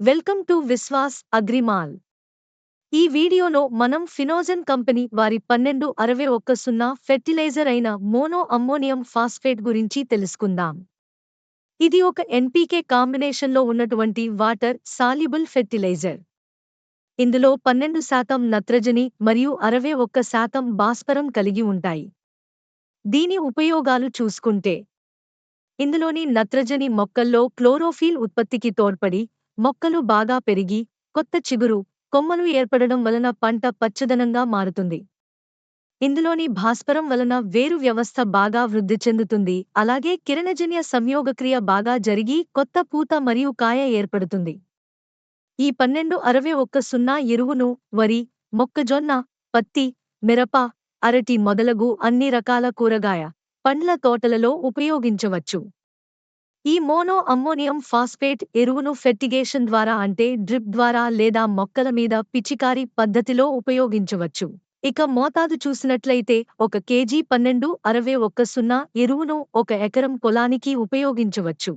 Welcome to Vishwas agri mall. ఈ వీడియోలో మనం ఫినోజన్ కంపెనీ వారి పన్నెండు అరవై ఒక్క సున్నా ఫెర్టిలైజర్ అయిన మోనో అమ్మోనియం ఫాస్ఫేట్ గురించి తెలుసుకుందాం. ఇది ఒక ఎన్పీకే కాంబినేషన్లో ఉన్నటువంటి వాటర్ సాల్యుబుల్ ఫెర్టిలైజర్. ఇందులో పన్నెండు శాతం నత్రజని మరియు అరవై ఒక్క శాతం భాస్వరం కలిగి ఉంటాయి. దీని ఉపయోగాలు చూసుకుంటే ఇందులోని నత్రజని మొక్కల్లో క్లోరోఫీల్ ఉత్పత్తికి తోడ్పడి మొక్కలు బాగా పెరిగి కొత్త చిగురు కొమ్మలు ఏర్పడడం వలన పంట పచ్చదనంగా మారుతుంది. ఇందులోని భాస్వరం వలన వేరు వ్యవస్థ బాగా వృద్ధి చెందుతుంది. అలాగే కిరణజన్య సంయోగక్రియ బాగా జరిగి కొత్త పూత మరియు కాయ ఏర్పడుతుంది. ఈ పన్నెండు అరవై ఒక్క సున్నా ఎరువును వరి మొక్కజొన్న పత్తి మిరప అరటి మొదలగు అన్ని రకాల కూరగాయ పండ్ల తోటలలో ఉపయోగించవచ్చు. ఈ మోనో అమ్మోనియం ఫాస్ఫేట్ ఎరువును ఫెర్టిగేషన్ ద్వారా అంటే డ్రిప్ ద్వారా లేదా మొక్కల మీద పిచికారీ పద్ధతిలో ఉపయోగించవచ్చు. ఇక మోతాదు చూసినట్లయితే ఒక కేజీ పన్నెండు అరవై ఒక్క సున్నా ఎరువును ఒక ఎకరం పొలానికి ఉపయోగించవచ్చు.